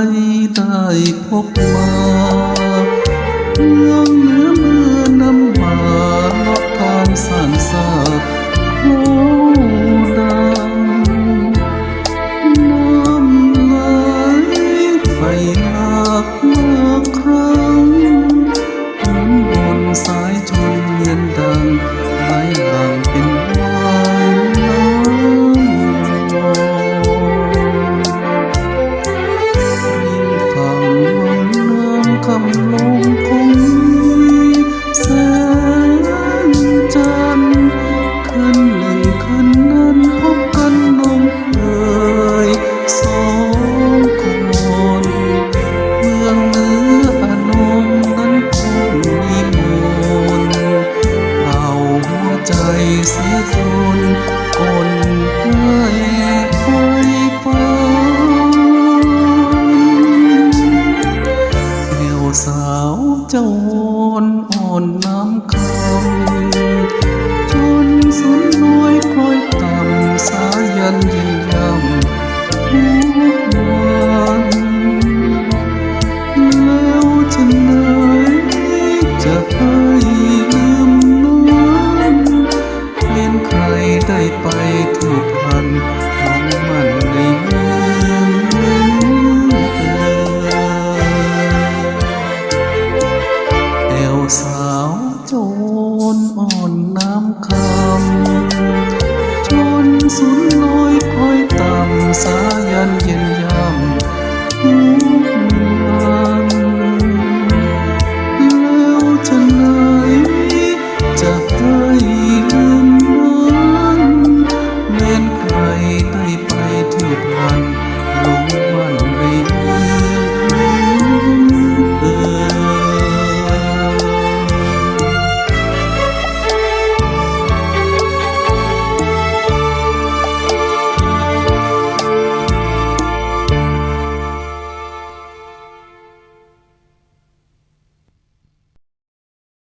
ไม่ได้พบมาเรื่อง จะให้ลืมน้อเลี้ใครได้ไปเท่าพันน้อมันในเมืองเอวสาวโจรอ่อนน้ำคำชนสุนลอยคอยต่ำสายันเย็น